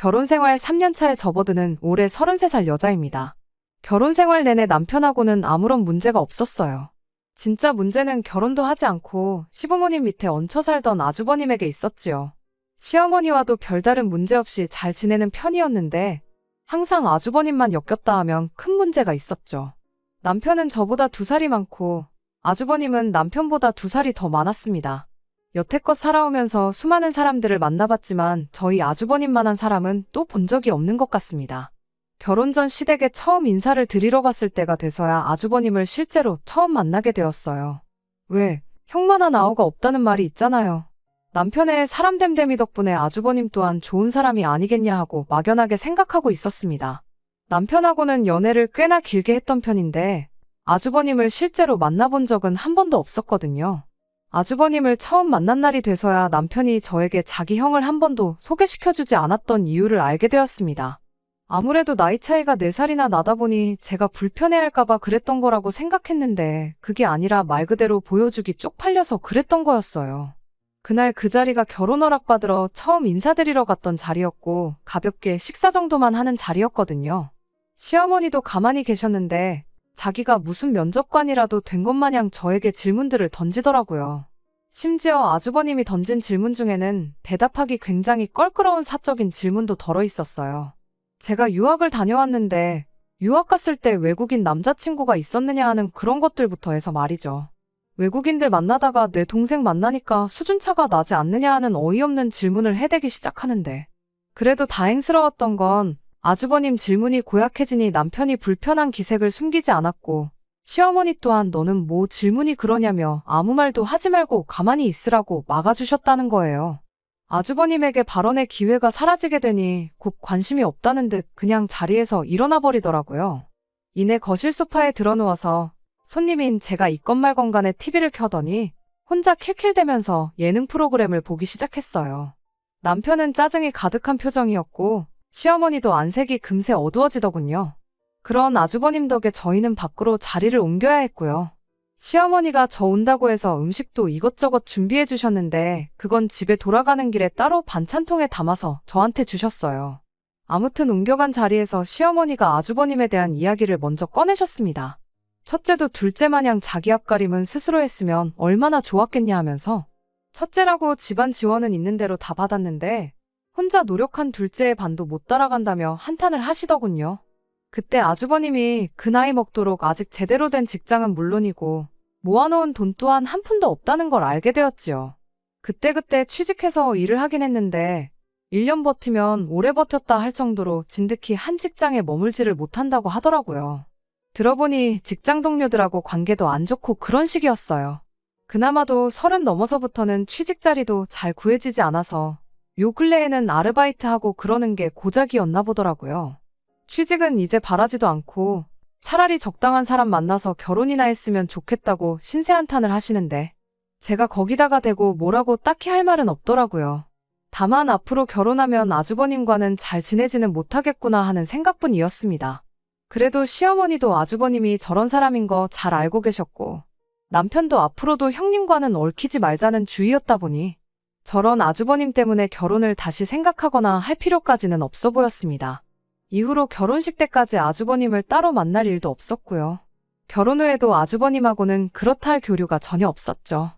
결혼 생활 3년 차에 접어드는 올해 33살 여자입니다. 결혼 생활 내내 남편하고는 아무런 문제가 없었어요. 진짜 문제는 결혼도 하지 않고 시부모님 밑에 얹혀 살던 아주버님에게 있었지요. 시어머니와도 별다른 문제 없이 잘 지내는 편이었는데 항상 아주버님만 엮였다 하면 큰 문제가 있었죠. 남편은 저보다 두 살이 많고 아주버님은 남편보다 두 살이 더 많았습니다. 여태껏 살아오면서 수많은 사람들을 만나봤지만 저희 아주버님만한 사람은 또 본 적이 없는 것 같습니다. 결혼 전 시댁에 처음 인사를 드리러 갔을 때가 돼서야 아주버님을 실제로 처음 만나게 되었어요. 왜, 형만 하나 아우가 없다는 말이 있잖아요. 남편의 사람 됨됨이 덕분에 아주버님 또한 좋은 사람이 아니겠냐 하고 막연하게 생각하고 있었습니다. 남편하고는 연애를 꽤나 길게 했던 편인데 아주버님을 실제로 만나본 적은 한 번도 없었거든요. 아주버님을 처음 만난 날이 돼서야 남편이 저에게 자기 형을 한 번도 소개시켜주지 않았던 이유를 알게 되었습니다. 아무래도 나이 차이가 4살이나 나다 보니 제가 불편해할까봐 그랬던 거라고 생각했는데 그게 아니라 말 그대로 보여주기 쪽팔려서 그랬던 거였어요. 그날 그 자리가 결혼 허락받으러 처음 인사드리러 갔던 자리였고 가볍게 식사 정도만 하는 자리였거든요. 시어머니도 가만히 계셨는데 자기가 무슨 면접관이라도 된 것 마냥 저에게 질문들을 던지더라고요. 심지어 아주버님이 던진 질문 중에는 대답하기 굉장히 껄끄러운 사적인 질문도 덜어 있었어요. 제가 유학을 다녀왔는데 유학 갔을 때 외국인 남자친구가 있었느냐 하는 그런 것들부터 해서 말이죠. 외국인들 만나다가 내 동생 만나니까 수준차가 나지 않느냐 하는 어이없는 질문을 해대기 시작하는데 그래도 다행스러웠던 건 아주버님 질문이 고약해지니 남편이 불편한 기색을 숨기지 않았고 시어머니 또한 너는 뭐 질문이 그러냐며 아무 말도 하지 말고 가만히 있으라고 막아주셨다는 거예요. 아주버님에게 발언의 기회가 사라지게 되니 곧 관심이 없다는 듯 그냥 자리에서 일어나 버리더라고요. 이내 거실 소파에 들어누워서 손님인 제가 있건 말건 간에 TV를 켜더니 혼자 킬킬대면서 예능 프로그램을 보기 시작했어요. 남편은 짜증이 가득한 표정이었고 시어머니도 안색이 금세 어두워지더군요. 그런 아주버님 덕에 저희는 밖으로 자리를 옮겨야 했고요. 시어머니가 저 온다고 해서 음식도 이것저것 준비해 주셨는데 그건 집에 돌아가는 길에 따로 반찬통에 담아서 저한테 주셨어요. 아무튼 옮겨간 자리에서 시어머니가 아주버님에 대한 이야기를 먼저 꺼내셨습니다. 첫째도 둘째 마냥 자기 앞가림은 스스로 했으면 얼마나 좋았겠냐 하면서 첫째라고 집안 지원은 있는 대로 다 받았는데 혼자 노력한 둘째의 반도 못 따라간다며 한탄을 하시더군요. 그때 아주버님이 그 나이 먹도록 아직 제대로 된 직장은 물론이고 모아놓은 돈 또한 한 푼도 없다는 걸 알게 되었지요. 그때그때 취직해서 일을 하긴 했는데 1년 버티면 오래 버텼다 할 정도로 진득히 한 직장에 머물지를 못한다고 하더라고요. 들어보니 직장 동료들하고 관계도 안 좋고 그런 식이었어요. 그나마도 서른 넘어서부터는 취직 자리도 잘 구해지지 않아서 요 근래에는 아르바이트하고 그러는 게 고작이었나 보더라고요. 취직은 이제 바라지도 않고 차라리 적당한 사람 만나서 결혼이나 했으면 좋겠다고 신세한탄을 하시는데 제가 거기다가 대고 뭐라고 딱히 할 말은 없더라고요. 다만 앞으로 결혼하면 아주버님과는 잘 지내지는 못하겠구나 하는 생각뿐이었습니다. 그래도 시어머니도 아주버님이 저런 사람인 거 잘 알고 계셨고 남편도 앞으로도 형님과는 얽히지 말자는 주의였다 보니 저런 아주버님 때문에 결혼을 다시 생각하거나 할 필요까지는 없어 보였습니다. 이후로 결혼식 때까지 아주버님을 따로 만날 일도 없었고요. 결혼 후에도 아주버님하고는 그렇다 할 교류가 전혀 없었죠.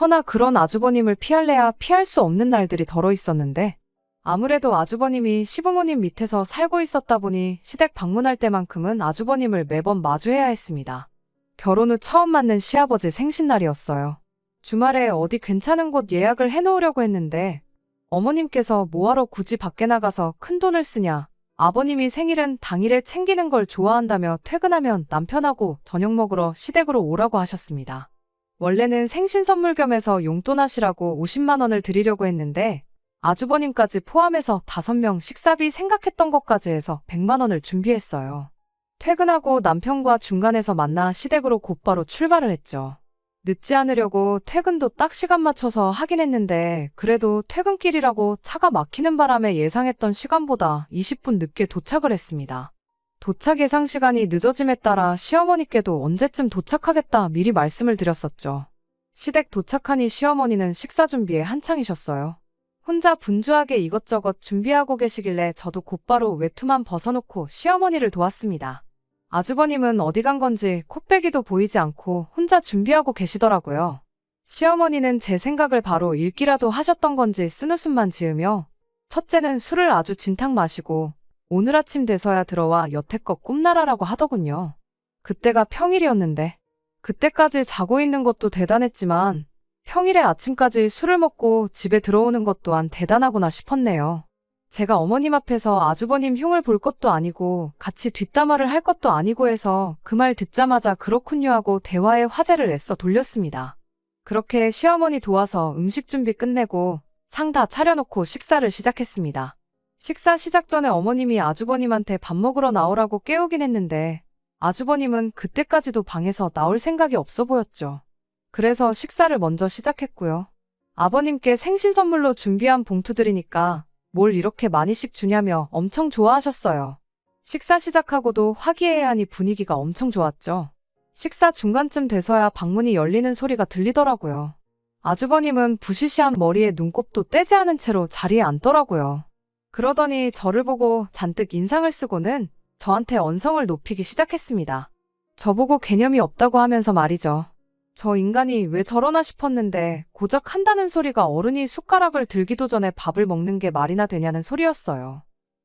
허나 그런 아주버님을 피할래야 피할 수 없는 날들이 덜어 있었는데 아무래도 아주버님이 시부모님 밑에서 살고 있었다 보니 시댁 방문할 때만큼은 아주버님을 매번 마주해야 했습니다. 결혼 후 처음 맞는 시아버지 생신날이었어요. 주말에 어디 괜찮은 곳 예약을 해놓으려고 했는데 어머님께서 뭐하러 굳이 밖에 나가서 큰 돈을 쓰냐. 아버님이 생일은 당일에 챙기는 걸 좋아한다며 퇴근하면 남편하고 저녁 먹으러 시댁으로 오라고 하셨습니다. 원래는 생신 선물 겸해서 용돈 하시라고 50만 원을 드리려고 했는데 아주버님까지 포함해서 5명 식사비 생각했던 것까지 해서 100만 원을 준비했어요. 퇴근하고 남편과 중간에서 만나 시댁으로 곧바로 출발을 했죠. 늦지 않으려고 퇴근도 딱 시간 맞춰서 하긴 했는데 그래도 퇴근길이라고 차가 막히는 바람에 예상했던 시간보다 20분 늦게 도착을 했습니다. 도착 예상 시간이 늦어짐에 따라 시어머니께도 언제쯤 도착하겠다 미리 말씀을 드렸었죠. 시댁 도착하니 시어머니는 식사 준비에 한창이셨어요. 혼자 분주하게 이것저것 준비하고 계시길래 저도 곧바로 외투만 벗어놓고 시어머니를 도왔습니다. 아주버님은 어디 간 건지 콧배기도 보이지 않고 혼자 준비하고 계시더라고요. 시어머니는 제 생각을 바로 읽기라도 하셨던 건지 쓴웃음만 지으며 첫째는 술을 아주 진탕 마시고 오늘 아침 돼서야 들어와 여태껏 꿈나라라고 하더군요. 그때가 평일이었는데 그때까지 자고 있는 것도 대단했지만 평일에 아침까지 술을 먹고 집에 들어오는 것 또한 대단하구나 싶었네요. 제가 어머님 앞에서 아주버님 흉을 볼 것도 아니고 같이 뒷담화를 할 것도 아니고 해서 그 말 듣자마자 그렇군요 하고 대화의 화제를 애써 돌렸습니다. 그렇게 시어머니 도와서 음식 준비 끝내고 상 다 차려놓고 식사를 시작했습니다. 식사 시작 전에 어머님이 아주버님한테 밥 먹으러 나오라고 깨우긴 했는데 아주버님은 그때까지도 방에서 나올 생각이 없어 보였죠. 그래서 식사를 먼저 시작했고요. 아버님께 생신 선물로 준비한 봉투들이니까 뭘 이렇게 많이씩 주냐며 엄청 좋아하셨어요. 식사 시작하고도 화기애애하니 분위기가 엄청 좋았죠. 식사 중간쯤 돼서야 방문이 열리는 소리가 들리더라고요. 아주버님은 부시시한 머리에 눈곱도 떼지 않은 채로 자리에 앉더라고요. 그러더니 저를 보고 잔뜩 인상을 쓰고는 저한테 언성을 높이기 시작했습니다. 저보고 개념이 없다고 하면서 말이죠. 저 인간이 왜 저러나 싶었는데 고작 한다는 소리가 어른이 숟가락을 들기도 전에 밥을 먹는 게 말이나 되냐는 소리였어요.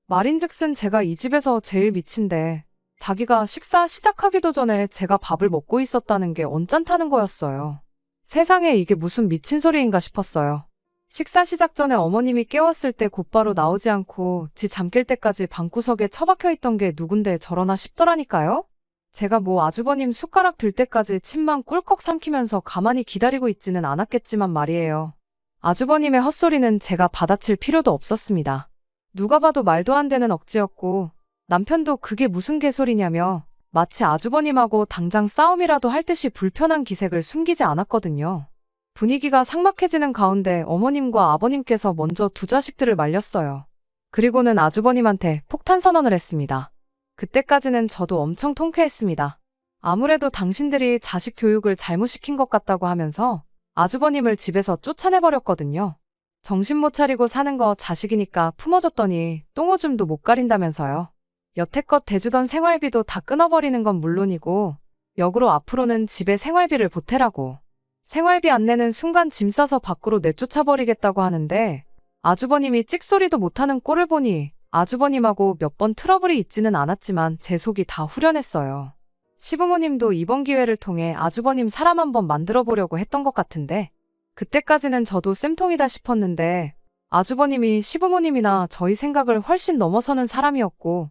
말인즉슨 제가 이 집에서 제일 미친데 자기가 식사 시작하기도 전에 제가 밥을 먹고 있었다는 게 언짢다는 거였어요. 세상에 이게 무슨 미친 소리인가 싶었어요. 식사 시작 전에 어머님이 깨웠을 때 곧바로 나오지 않고 지 잠길 때까지 방구석에 처박혀 있던 게 누군데 저러나 싶더라니까요? 제가 뭐 아주버님 숟가락 들 때까지 침만 꿀꺽 삼키면서 가만히 기다리고 있지는 않았겠지만 말이에요. 아주버님의 헛소리는 제가 받아칠 필요도 없었습니다. 누가 봐도 말도 안 되는 억지였고 남편도 그게 무슨 개소리냐며 마치 아주버님하고 당장 싸움이라도 할 듯이 불편한 기색을 숨기지 않았거든요. 분위기가 삭막해지는 가운데 어머님과 아버님께서 먼저 두 자식들을 말렸어요. 그리고는 아주버님한테 폭탄 선언을 했습니다. 그때까지는 저도 엄청 통쾌했습니다. 아무래도 당신들이 자식 교육을 잘못 시킨 것 같다고 하면서 아주버님을 집에서 쫓아내버렸거든요. 정신 못 차리고 사는 거 자식이니까 품어줬더니 똥오줌도 못 가린다면서요. 여태껏 대주던 생활비도 다 끊어버리는 건 물론이고 역으로 앞으로는 집에 생활비를 보태라고. 생활비 안 내는 순간 짐 싸서 밖으로 내쫓아버리겠다고 하는데 아주버님이 찍소리도 못하는 꼴을 보니 아주버님하고 몇 번 트러블이 있지는 않았지만 제 속이 다 후련했어요. 시부모님도 이번 기회를 통해 아주버님 사람 한번 만들어 보려고 했던 것 같은데 그때까지는 저도 쌤통이다 싶었는데 아주버님이 시부모님이나 저희 생각을 훨씬 넘어서는 사람이었고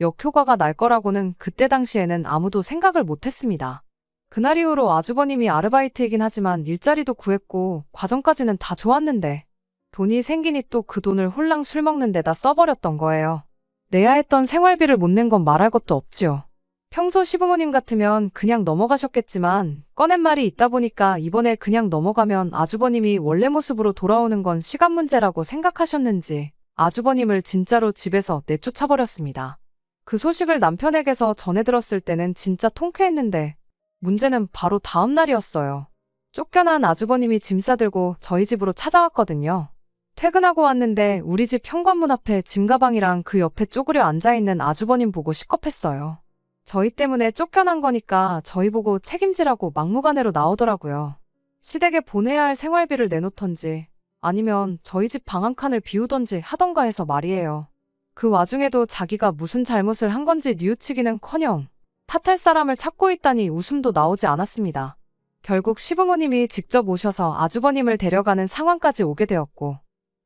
역효과가 날 거라고는 그때 당시에는 아무도 생각을 못했습니다. 그날 이후로 아주버님이 아르바이트이긴 하지만 일자리도 구했고 과정까지는 다 좋았는데 돈이 생기니 또 그 돈을 홀랑 술 먹는 데다 써버렸던 거예요. 내야 했던 생활비를 못 낸 건 말할 것도 없지요. 평소 시부모님 같으면 그냥 넘어가셨겠지만 꺼낸 말이 있다 보니까 이번에 그냥 넘어가면 아주버님이 원래 모습으로 돌아오는 건 시간 문제라고 생각하셨는지 아주버님을 진짜로 집에서 내쫓아버렸습니다. 그 소식을 남편에게서 전해 들었을 때는 진짜 통쾌했는데 문제는 바로 다음 날이었어요. 쫓겨난 아주버님이 짐 싸들고 저희 집으로 찾아왔거든요. 퇴근하고 왔는데 우리 집 현관문 앞에 짐 가방이랑 그 옆에 쪼그려 앉아있는 아주버님 보고 시겁했어요. 저희 때문에 쫓겨난 거니까 저희 보고 책임지라고 막무가내로 나오더라고요. 시댁에 보내야 할 생활비를 내놓던지 아니면 저희 집 방 한 칸을 비우던지 하던가 해서 말이에요. 그 와중에도 자기가 무슨 잘못을 한 건지 뉘우치기는커녕 탓할 사람을 찾고 있다니 웃음도 나오지 않았습니다. 결국 시부모님이 직접 오셔서 아주버님을 데려가는 상황까지 오게 되었고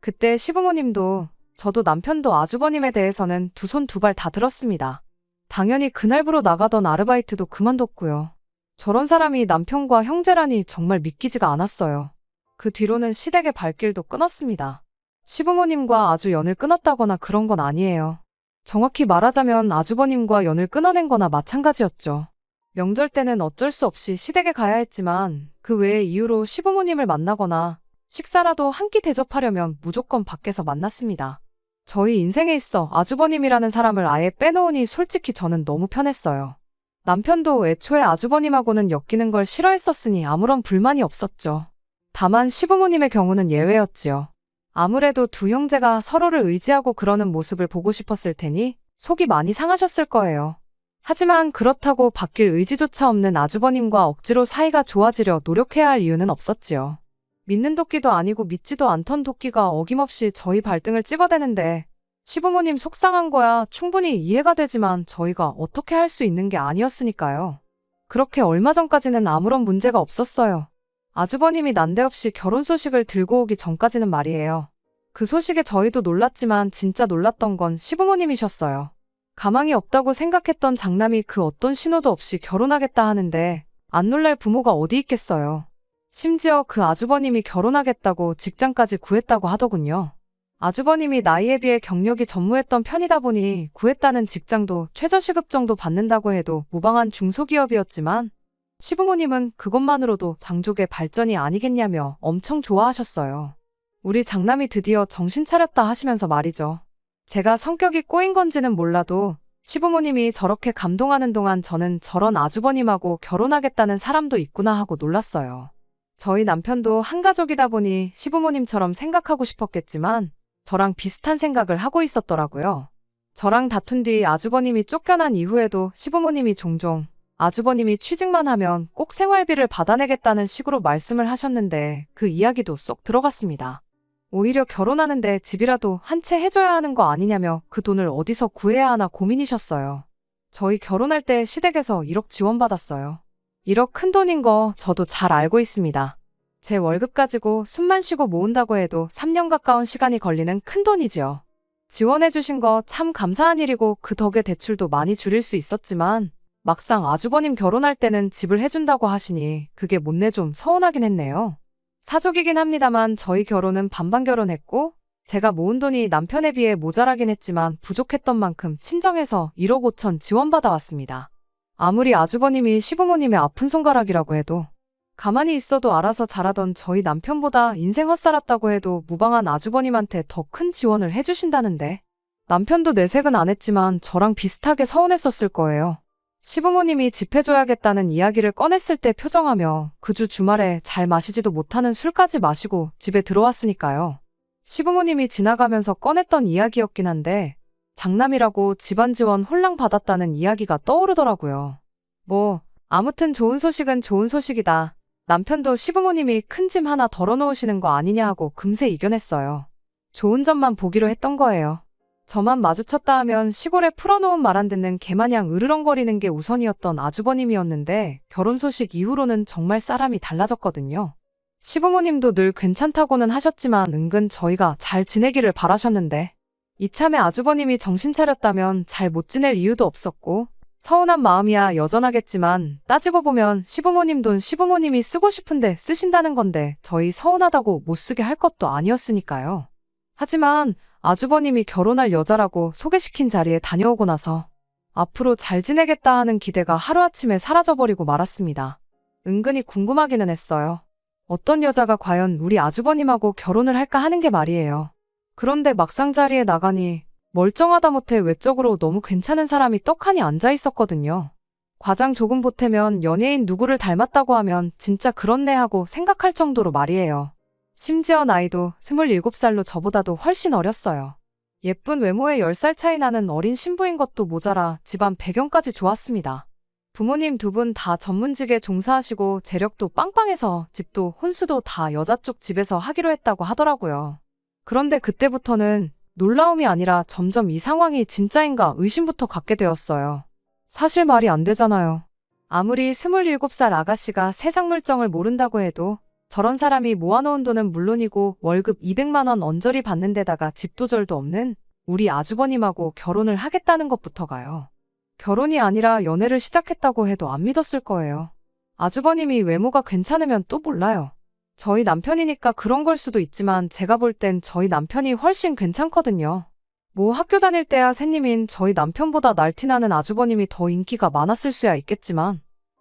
그때 시부모님도 저도 남편도 아주버님에 대해서는 두 손 두 발 다 들었습니다. 당연히 그날부로 나가던 아르바이트도 그만뒀고요. 저런 사람이 남편과 형제라니 정말 믿기지가 않았어요. 그 뒤로는 시댁의 발길도 끊었습니다. 시부모님과 아주 연을 끊었다거나 그런 건 아니에요. 정확히 말하자면 아주버님과 연을 끊어낸 거나 마찬가지였죠. 명절 때는 어쩔 수 없이 시댁에 가야 했지만 그 외의 이유로 시부모님을 만나거나 식사라도 한 끼 대접하려면 무조건 밖에서 만났습니다. 저희 인생에 있어 아주버님이라는 사람을 아예 빼놓으니 솔직히 저는 너무 편했어요. 남편도 애초에 아주버님하고는 엮이는 걸 싫어했었으니 아무런 불만이 없었죠. 다만 시부모님의 경우는 예외였지요. 아무래도 두 형제가 서로를 의지하고 그러는 모습을 보고 싶었을 테니 속이 많이 상하셨을 거예요. 하지만 그렇다고 바뀔 의지조차 없는 아주버님과 억지로 사이가 좋아지려 노력해야 할 이유는 없었지요. 믿는 도끼도 아니고 믿지도 않던 도끼가 어김없이 저희 발등을 찍어대는데 시부모님 속상한 거야 충분히 이해가 되지만 저희가 어떻게 할 수 있는 게 아니었으니까요. 그렇게 얼마 전까지는 아무런 문제가 없었어요. 아주버님이 난데없이 결혼 소식을 들고 오기 전까지는 말이에요. 그 소식에 저희도 놀랐지만 진짜 놀랐던 건 시부모님이셨어요. 가망이 없다고 생각했던 장남이 그 어떤 신호도 없이 결혼하겠다 하는데 안 놀랄 부모가 어디 있겠어요. 심지어 그 아주버님이 결혼하겠다고 직장까지 구했다고 하더군요. 아주버님이 나이에 비해 경력이 전무했던 편이다 보니 구했다는 직장도 최저시급 정도 받는다고 해도 무방한 중소기업이었지만 시부모님은 그것만으로도 장족의 발전이 아니겠냐며 엄청 좋아하셨어요. 우리 장남이 드디어 정신 차렸다 하시면서 말이죠. 제가 성격이 꼬인 건지는 몰라도 시부모님이 저렇게 감동하는 동안 저는 저런 아주버님하고 결혼하겠다는 사람도 있구나 하고 놀랐어요. 저희 남편도 한 가족이다 보니 시부모님처럼 생각하고 싶었겠지만 저랑 비슷한 생각을 하고 있었더라고요. 저랑 다툰 뒤 아주버님이 쫓겨난 이후에도 시부모님이 종종 아주버님이 취직만 하면 꼭 생활비를 받아내겠다는 식으로 말씀을 하셨는데 그 이야기도 쏙 들어갔습니다. 오히려 결혼하는데 집이라도 한 채 해줘야 하는 거 아니냐며 그 돈을 어디서 구해야 하나 고민이셨어요. 저희 결혼할 때 시댁에서 1억 지원받았어요. 1억 큰 돈인 거 저도 잘 알고 있습니다. 제 월급 가지고 숨만 쉬고 모은다고 해도 3년 가까운 시간이 걸리는 큰 돈이지요. 지원해주신 거 참 감사한 일이고 그 덕에 대출도 많이 줄일 수 있었지만 막상 아주버님 결혼할 때는 집을 해준다고 하시니 그게 못내 좀 서운하긴 했네요. 사족이긴 합니다만 저희 결혼은 반반 결혼했고 제가 모은 돈이 남편에 비해 모자라긴 했지만 부족했던 만큼 친정에서 1억 5천 지원받아 왔습니다. 아무리 아주버님이 시부모님의 아픈 손가락이라고 해도 가만히 있어도 알아서 자라던 저희 남편보다 인생 헛살았다고 해도 무방한 아주버님한테 더 큰 지원을 해주신다는데 남편도 내색은 안 했지만 저랑 비슷하게 서운했었을 거예요. 시부모님이 집 해줘야겠다는 이야기를 꺼냈을 때 표정하며 그 주 주말에 잘 마시지도 못하는 술까지 마시고 집에 들어왔으니까요. 시부모님이 지나가면서 꺼냈던 이야기였긴 한데 장남이라고 집안 지원 홀랑 받았다는 이야기가 떠오르더라고요. 뭐 아무튼 좋은 소식은 좋은 소식이다. 남편도 시부모님이 큰 짐 하나 덜어놓으시는 거 아니냐 하고 금세 이겨냈어요. 좋은 점만 보기로 했던 거예요. 저만 마주쳤다 하면 시골에 풀어놓은 말 안 듣는 개마냥 으르렁거리는 게 우선이었던 아주버님이었는데 결혼 소식 이후로는 정말 사람이 달라졌거든요. 시부모님도 늘 괜찮다고는 하셨지만 은근 저희가 잘 지내기를 바라셨는데 이참에 아주버님이 정신 차렸다면 잘 못 지낼 이유도 없었고 서운한 마음이야 여전하겠지만 따지고 보면 시부모님 돈 시부모님이 쓰고 싶은데 쓰신다는 건데 저희 서운하다고 못 쓰게 할 것도 아니었으니까요. 하지만 아주버님이 결혼할 여자라고 소개시킨 자리에 다녀오고 나서 앞으로 잘 지내겠다 하는 기대가 하루아침에 사라져버리고 말았습니다. 은근히 궁금하기는 했어요. 어떤 여자가 과연 우리 아주버님하고 결혼을 할까 하는 게 말이에요. 그런데 막상 자리에 나가니 멀쩡하다 못해 외적으로 너무 괜찮은 사람이 떡하니 앉아 있었거든요. 과장 조금 보태면 연예인 누구를 닮았다고 하면 진짜 그렇네 하고 생각할 정도로 말이에요. 심지어 나이도 27살로 저보다도 훨씬 어렸어요. 예쁜 외모에 10살 차이 나는 어린 신부인 것도 모자라 집안 배경까지 좋았습니다. 부모님 두 분 다 전문직에 종사하시고 재력도 빵빵해서 집도 혼수도 다 여자 쪽 집에서 하기로 했다고 하더라고요. 그런데 그때부터는 놀라움이 아니라 점점 이 상황이 진짜인가 의심부터 갖게 되었어요. 사실 말이 안 되잖아요. 아무리 27살 아가씨가 세상 물정을 모른다고 해도 저런 사람이 모아놓은 돈은 물론이고 월급 200만 원 언저리 받는 데다가 집도절도 없는 우리 아주버님하고 결혼을 하겠다는 것부터가요. 결혼이 아니라 연애를 시작했다고 해도 안 믿었을 거예요. 아주버님이 외모가 괜찮으면 또 몰라요. 저희 남편이니까 그런 걸 수도 있지만 제가 볼 땐 저희 남편이 훨씬 괜찮거든요. 뭐 학교 다닐 때야 새님인 저희 남편보다 날티나는 아주버님이 더 인기가 많았을 수야 있겠지만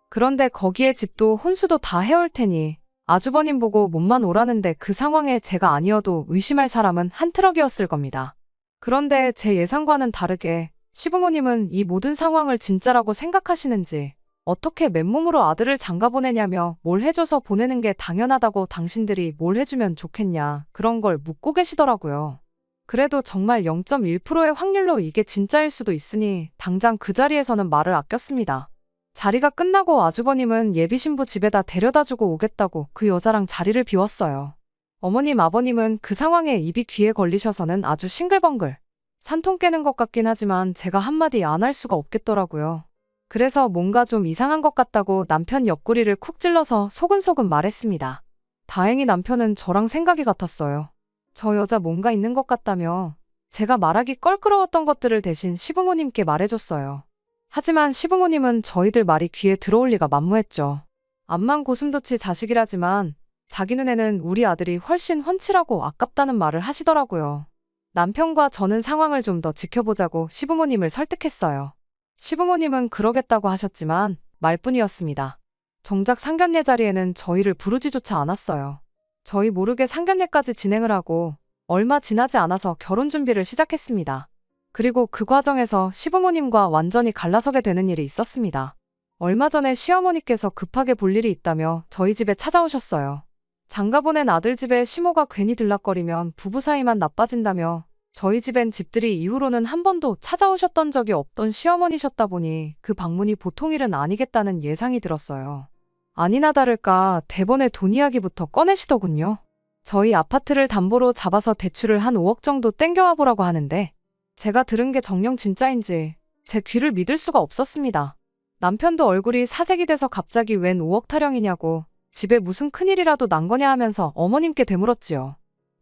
그런데 거기에 집도 혼수도 다 해올 테니 아주버님 보고 몸만 오라는데 그 상황에 제가 아니어도 의심할 사람은 한 트럭이었을 겁니다. 그런데 제 예상과는 다르게 시부모님은 이 모든 상황을 진짜라고 생각하시는지 어떻게 맨몸으로 아들을 장가 보내냐며 뭘 해줘서 보내는 게 당연하다고 당신들이 뭘 해주면 좋겠냐 그런 걸 묻고 계시더라고요. 그래도 정말 0.1%의 확률로 이게 진짜일 수도 있으니 당장 그 자리에서는 말을 아꼈습니다. 자리가 끝나고 아주버님은 예비 신부 집에다 데려다 주고 오겠다고 그 여자랑 자리를 비웠어요. 어머님 아버님은 그 상황에 입이 귀에 걸리셔서는 아주 싱글벙글. 산통 깨는 것 같긴 하지만 제가 한마디 안 할 수가 없겠더라고요. 그래서 뭔가 좀 이상한 것 같다고 남편 옆구리를 쿡 찔러서 소근소근 말했습니다. 다행히 남편은 저랑 생각이 같았어요. 저 여자 뭔가 있는 것 같다며 제가 말하기 껄끄러웠던 것들을 대신 시부모님께 말해줬어요. 하지만 시부모님은 저희들 말이 귀에 들어올 리가 만무했죠. 암만 고슴도치 자식이라지만 자기 눈에는 우리 아들이 훨씬 훤칠하고 아깝다는 말을 하시더라고요. 남편과 저는 상황을 좀 더 지켜보자고 시부모님을 설득했어요. 시부모님은 그러겠다고 하셨지만 말뿐이었습니다. 정작 상견례 자리에는 저희를 부르지조차 않았어요. 저희 모르게 상견례까지 진행을 하고 얼마 지나지 않아서 결혼 준비를 시작했습니다. 그리고 그 과정에서 시부모님과 완전히 갈라서게 되는 일이 있었습니다. 얼마 전에 시어머니께서 급하게 볼 일이 있다며 저희 집에 찾아오셨어요. 장가 보낸 아들 집에 시모가 괜히 들락거리면 부부 사이만 나빠진다며 저희 집엔 집들이 이후로는 한 번도 찾아오셨던 적이 없던 시어머니셨다 보니 그 방문이 보통 일은 아니겠다는 예상이 들었어요. 아니나 다를까 대번에 돈 이야기부터 꺼내시더군요. 저희 아파트를 담보로 잡아서 대출을 한 5억 정도 땡겨와 보라고 하는데 제가 들은 게 정녕 진짜인지 제 귀를 믿을 수가 없었습니다. 남편도 얼굴이 사색이 돼서 갑자기 웬 5억 타령이냐고 집에 무슨 큰일이라도 난 거냐 하면서 어머님께 되물었지요.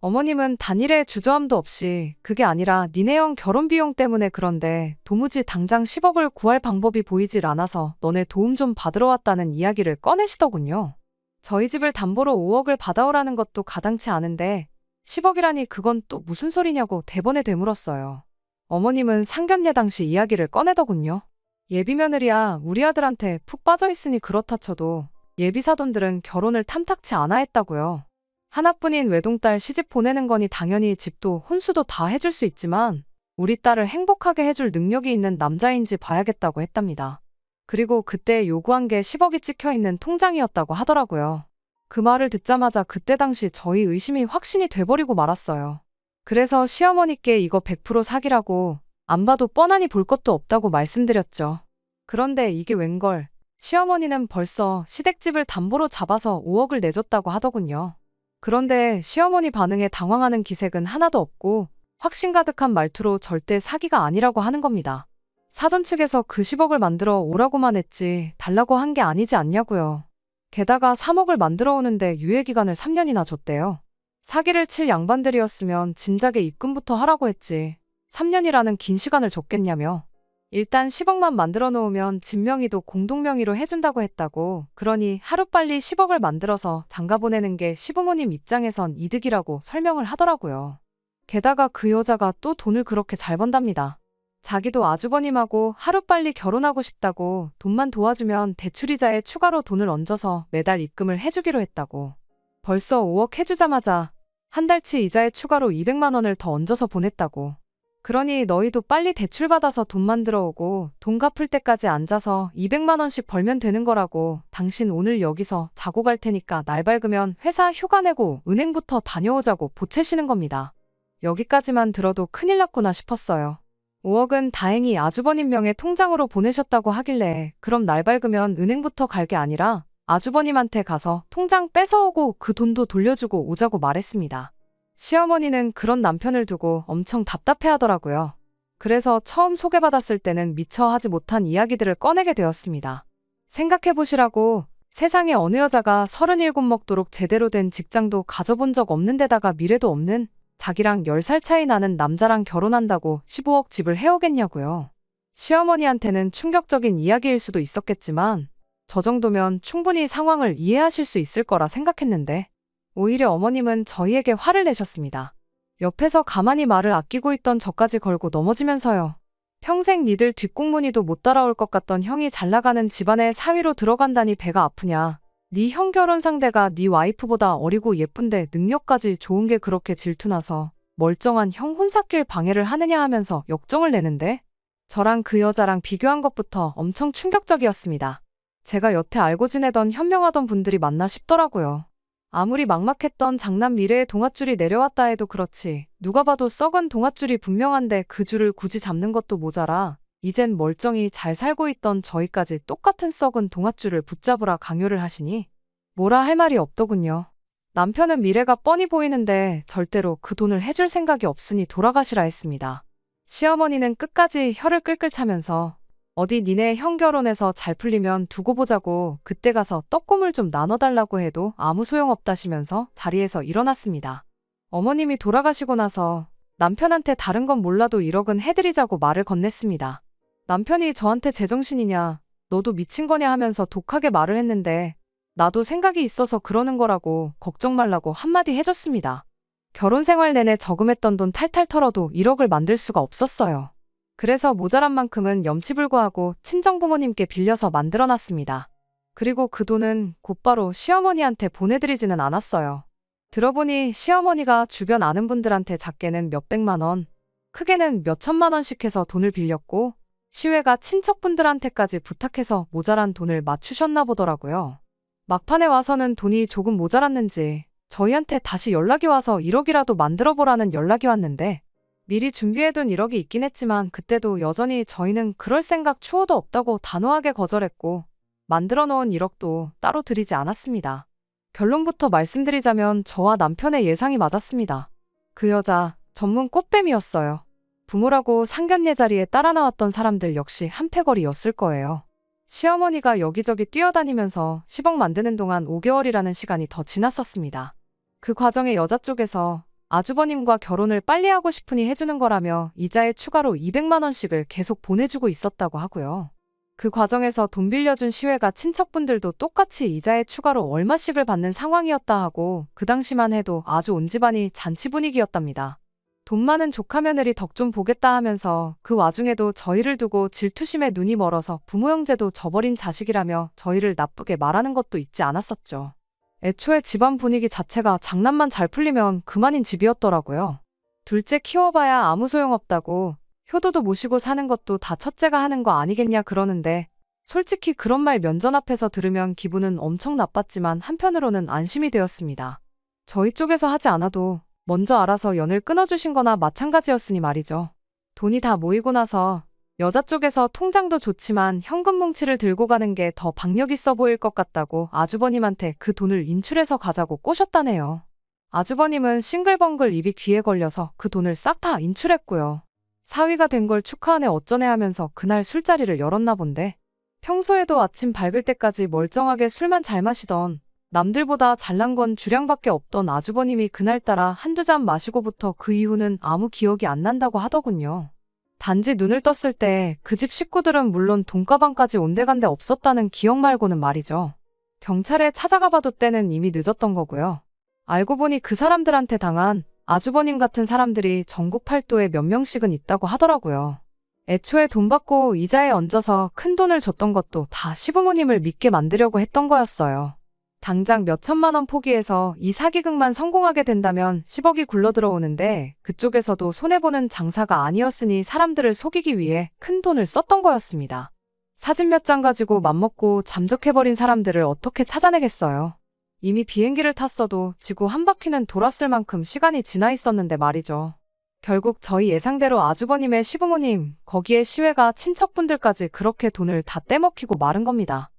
어머님은 단일의 주저함도 없이 그게 아니라 니네 형 결혼 비용 때문에 그런데 도무지 당장 10억을 구할 방법이 보이질 않아서 너네 도움 좀 받으러 왔다는 이야기를 꺼내시더군요. 저희 집을 담보로 5억을 받아오라는 것도 가당치 않은데 10억이라니 그건 또 무슨 소리냐고 대번에 되물었어요. 어머님은 상견례 당시 이야기를 꺼내더군요. 예비 며느리야 우리 아들한테 푹 빠져 있으니 그렇다 쳐도 예비 사돈들은 결혼을 탐탁치 않아 했다고요. 하나뿐인 외동딸 시집 보내는 거니 당연히 집도 혼수도 다 해줄 수 있지만 우리 딸을 행복하게 해줄 능력이 있는 남자인지 봐야겠다고 했답니다. 그리고 그때 요구한 게 10억이 찍혀 있는 통장이었다고 하더라고요. 그 말을 듣자마자 그때 당시 저희 의심이 확신이 돼버리고 말았어요. 그래서 시어머니께 이거 100% 사기라고 안 봐도 뻔하니 볼 것도 없다고 말씀드렸죠. 그런데 이게 웬걸 시어머니는 벌써 시댁집을 담보로 잡아서 5억을 내줬다고 하더군요. 그런데 시어머니 반응에 당황하는 기색은 하나도 없고 확신 가득한 말투로 절대 사기가 아니라고 하는 겁니다. 사돈 측에서 그 10억을 만들어 오라고만 했지 달라고 한 게 아니지 않냐고요. 게다가 3억을 만들어 오는데 유예기간을 3년이나 줬대요. 사기를 칠 양반들이었으면 진작에 입금부터 하라고 했지. 3년이라는 긴 시간을 줬겠냐며. 일단 10억만 만들어 놓으면 진명의도 공동명의로 해준다고 했다고. 그러니 하루빨리 10억을 만들어서 장가 보내는 게 시부모님 입장에선 이득이라고 설명을 하더라고요. 게다가 그 여자가 또 돈을 그렇게 잘 번답니다. 자기도 아주버님하고 하루빨리 결혼하고 싶다고 돈만 도와주면 대출이자에 추가로 돈을 얹어서 매달 입금을 해주기로 했다고. 벌써 5억 해주자마자 한 달치 이자에 추가로 200만 원을 더 얹어서 보냈다고. 그러니 너희도 빨리 대출 받아서 돈 만들어 오고 돈 갚을 때까지 앉아서 200만 원씩 벌면 되는 거라고 당신 오늘 여기서 자고 갈 테니까 날 밝으면 회사 휴가 내고 은행부터 다녀오자고 보채시는 겁니다. 여기까지만 들어도 큰일 났구나 싶었어요. 5억은 다행히 아주버님 명의 통장으로 보내셨다고 하길래 그럼 날 밝으면 은행부터 갈 게 아니라 아주버님한테 가서 통장 뺏어오고 그 돈도 돌려주고 오자고 말했습니다. 시어머니는 그런 남편을 두고 엄청 답답해 하더라고요. 그래서 처음 소개받았을 때는 미처 하지 못한 이야기들을 꺼내게 되었습니다. 생각해 보시라고 세상에 어느 여자가 37 먹도록 제대로 된 직장도 가져본 적 없는 데다가 미래도 없는 자기랑 10살 차이 나는 남자랑 결혼한다고 15억 집을 해오겠냐고요. 시어머니한테는 충격적인 이야기일 수도 있었겠지만 저 정도면 충분히 상황을 이해하실 수 있을 거라 생각했는데 오히려 어머님은 저희에게 화를 내셨습니다. 옆에서 가만히 말을 아끼고 있던 저까지 걸고 넘어지면서요. 평생 니들 뒷공무니도 못 따라올 것 같던 형이 잘 나가는 집안에 사위로 들어간다니 배가 아프냐. 네 형 결혼 상대가 네 와이프보다 어리고 예쁜데 능력까지 좋은 게 그렇게 질투나서 멀쩡한 형 혼사길 방해를 하느냐 하면서 역정을 내는데 저랑 그 여자랑 비교한 것부터 엄청 충격적이었습니다. 제가 여태 알고 지내던 현명하던 분들이 맞나 싶더라고요. 아무리 막막했던 장남 미래의 동아줄이 내려왔다 해도 그렇지. 누가 봐도 썩은 동아줄이 분명한데 그 줄을 굳이 잡는 것도 모자라. 이젠 멀쩡히 잘 살고 있던 저희까지 똑같은 썩은 동아줄을 붙잡으라 강요를 하시니 뭐라 할 말이 없더군요. 남편은 미래가 뻔히 보이는데 절대로 그 돈을 해줄 생각이 없으니 돌아가시라 했습니다. 시어머니는 끝까지 혀를 끌끌 차면서 어디 니네 형 결혼해서 잘 풀리면 두고 보자고 그때 가서 떡고물 좀 나눠달라고 해도 아무 소용없다시면서 자리에서 일어났습니다. 어머님이 돌아가시고 나서 남편한테 다른 건 몰라도 1억은 해드리자고 말을 건넸습니다. 남편이 저한테 제정신이냐, 너도 미친 거냐 하면서 독하게 말을 했는데 나도 생각이 있어서 그러는 거라고 걱정 말라고 한마디 해줬습니다. 결혼 생활 내내 저금했던 돈 탈탈 털어도 1억을 만들 수가 없었어요. 그래서 모자란 만큼은 염치불구하고 친정부모님께 빌려서 만들어놨습니다. 그리고 그 돈은 곧바로 시어머니한테 보내드리지는 않았어요. 들어보니 시어머니가 주변 아는 분들한테 작게는 몇백만 원, 크게는 몇천만 원씩 해서 돈을 빌렸고, 시외가 친척분들한테까지 부탁해서 모자란 돈을 맞추셨나 보더라고요. 막판에 와서는 돈이 조금 모자랐는지 저희한테 다시 연락이 와서 1억이라도 만들어 보라는 연락이 왔는데 미리 준비해둔 1억이 있긴 했지만 그때도 여전히 저희는 그럴 생각 추호도 없다고 단호하게 거절했고 만들어 놓은 1억도 따로 드리지 않았습니다. 결론부터 말씀드리자면 저와 남편의 예상이 맞았습니다. 그 여자 전문 꽃뱀이었어요. 부모라고 상견례 자리에 따라 나왔던 사람들 역시 한패거리였을 거예요. 시어머니가 여기저기 뛰어다니면서 10억 만드는 동안 5개월이라는 시간이 더 지났었습니다. 그 과정에 여자 쪽에서 아주버님과 결혼을 빨리 하고 싶으니 해주는 거라며 이자에 추가로 200만 원씩을 계속 보내주고 있었다고 하고요. 그 과정에서 돈 빌려준 시외가 친척분들도 똑같이 이자에 추가로 얼마씩을 받는 상황이었다 하고 그 당시만 해도 아주 온 집안이 잔치 분위기였답니다. 돈 많은 조카 며느리 덕 좀 보겠다 하면서 그 와중에도 저희를 두고 질투심에 눈이 멀어서 부모 형제도 저버린 자식이라며 저희를 나쁘게 말하는 것도 잊지 않았었죠. 애초에 집안 분위기 자체가 장난만 잘 풀리면 그만인 집이었더라고요. 둘째 키워봐야 아무 소용없다고 효도도 모시고 사는 것도 다 첫째가 하는 거 아니겠냐 그러는데 솔직히 그런 말 면전 앞에서 들으면 기분은 엄청 나빴지만 한편으로는 안심이 되었습니다. 저희 쪽에서 하지 않아도 먼저 알아서 연을 끊어주신 거나 마찬가지였으니 말이죠. 돈이 다 모이고 나서 여자 쪽에서 통장도 좋지만 현금 뭉치를 들고 가는 게 더 박력 있어 보일 것 같다고 아주버님한테 그 돈을 인출해서 가자고 꼬셨다네요. 아주버님은 싱글벙글 입이 귀에 걸려서 그 돈을 싹 다 인출했고요. 사위가 된 걸 축하하네 어쩌네 하면서 그날 술자리를 열었나 본데 평소에도 아침 밝을 때까지 멀쩡하게 술만 잘 마시던 남들보다 잘난 건 주량밖에 없던 아주버님이 그날따라 한두 잔 마시고부터 그 이후는 아무 기억이 안 난다고 하더군요. 단지 눈을 떴을 때 그 집 식구들은 물론 돈가방까지 온데간데 없었다는 기억 말고는 말이죠. 경찰에 찾아가 봐도 때는 이미 늦었던 거고요. 알고 보니 그 사람들한테 당한 아주버님 같은 사람들이 전국 팔도에 몇 명씩은 있다고 하더라고요. 애초에 돈 받고 이자에 얹어서 큰 돈을 줬던 것도 다 시부모님을 믿게 만들려고 했던 거였어요. 당장 몇 천만 원 포기해서 이 사기극만 성공하게 된다면 10억이 굴러 들어오는데 그쪽에서도 손해보는 장사가 아니었으니 사람들을 속이기 위해 큰 돈을 썼던 거였습니다. 사진 몇 장 가지고 맘먹고 잠적해버린 사람들을 어떻게 찾아내겠어요. 이미 비행기를 탔어도 지구 한 바퀴는 돌았을 만큼 시간이 지나 있었는데 말이죠. 결국 저희 예상대로 아주버님의 시부모님, 거기에 시외가 친척분들까지 그렇게 돈을 다 떼먹히고 마른 겁니다.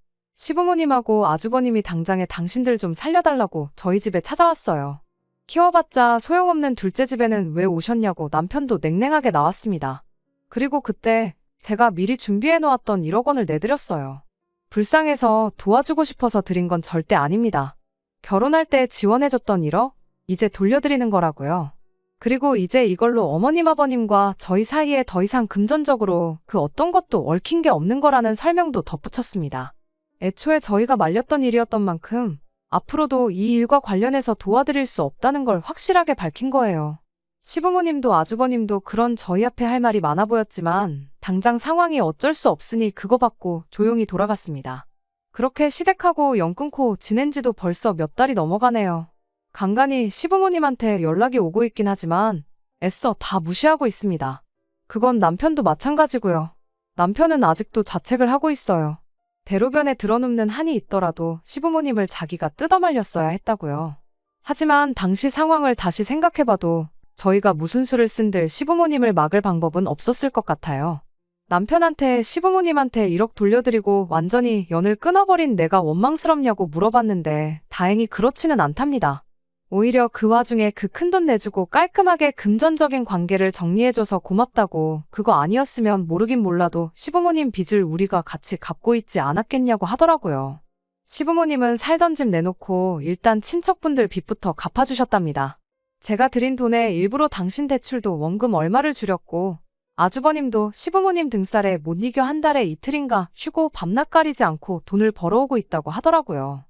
시부모님하고 아주버님이 당장에 당신들 좀 살려달라고 저희 집에 찾아왔어요. 키워봤자 소용없는 둘째 집에는 왜 오셨냐고 남편도 냉랭하게 나왔습니다. 그리고 그때 제가 미리 준비해놓았던 1억 원을 내드렸어요. 불쌍해서 도와주고 싶어서 드린 건 절대 아닙니다. 결혼할 때 지원해줬던 1억? 이제 돌려드리는 거라고요. 그리고 이제 이걸로 어머님 아버님과 저희 사이에 더 이상 금전적으로 그 어떤 것도 얽힌 게 없는 거라는 설명도 덧붙였습니다. 애초에 저희가 말렸던 일이었던 만큼 앞으로도 이 일과 관련해서 도와드릴 수 없다는 걸 확실하게 밝힌 거예요. 시부모님도 아주버님도 그런 저희 앞에 할 말이 많아 보였지만 당장 상황이 어쩔 수 없으니 그거 받고 조용히 돌아갔습니다. 그렇게 시댁하고 연 끊고 지낸 지도 벌써 몇 달이 넘어가네요. 간간히 시부모님한테 연락이 오고 있긴 하지만 애써 다 무시하고 있습니다. 그건 남편도 마찬가지고요. 남편은 아직도 자책을 하고 있어요. 대로변에 들어눕는 한이 있더라도 시부모님을 자기가 뜯어말렸어야 했다고요. 하지만 당시 상황을 다시 생각해봐도 저희가 무슨 수를 쓴들 시부모님을 막을 방법은 없었을 것 같아요. 남편한테 시부모님한테 1억 돌려드리고 완전히 연을 끊어버린 내가 원망스럽냐고 물어봤는데 다행히 그렇지는 않답니다. 오히려 그 와중에 그 큰 돈 내주고 깔끔하게 금전적인 관계를 정리해줘서 고맙다고 그거 아니었으면 모르긴 몰라도 시부모님 빚을 우리가 같이 갚고 있지 않았겠냐고 하더라고요. 시부모님은 살던 집 내놓고 일단 친척분들 빚부터 갚아주셨답니다. 제가 드린 돈에 일부러 당신 대출도 원금 얼마를 줄였고 아주버님도 시부모님 등살에 못 이겨 한 달에 이틀인가 쉬고 밤낮 가리지 않고 돈을 벌어오고 있다고 하더라고요.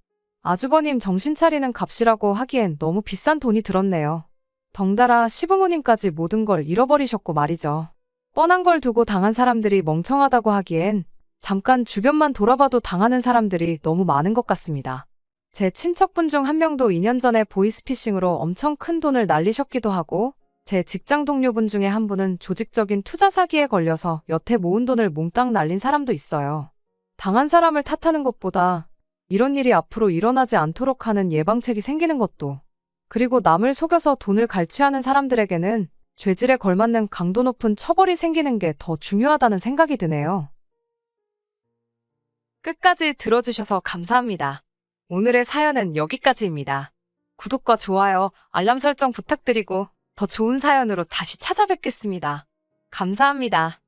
아주버님 정신 차리는 값이라고 하기엔 너무 비싼 돈이 들었네요. 덩달아 시부모님까지 모든 걸 잃어버리셨고 말이죠. 뻔한 걸 두고 당한 사람들이 멍청하다고 하기엔 잠깐 주변만 돌아봐도 당하는 사람들이 너무 많은 것 같습니다. 제 친척분 중 한 명도 2년 전에 보이스피싱으로 엄청 큰 돈을 날리셨기도 하고 제 직장 동료분 중에 한 분은 조직적인 투자 사기에 걸려서 여태 모은 돈을 몽땅 날린 사람도 있어요. 당한 사람을 탓하는 것보다 이런 일이 앞으로 일어나지 않도록 하는 예방책이 생기는 것도 그리고 남을 속여서 돈을 갈취하는 사람들에게는 죄질에 걸맞는 강도 높은 처벌이 생기는 게 더 중요하다는 생각이 드네요. 끝까지 들어주셔서 감사합니다. 오늘의 사연은 여기까지입니다. 구독과 좋아요, 알람 설정 부탁드리고 더 좋은 사연으로 다시 찾아뵙겠습니다. 감사합니다.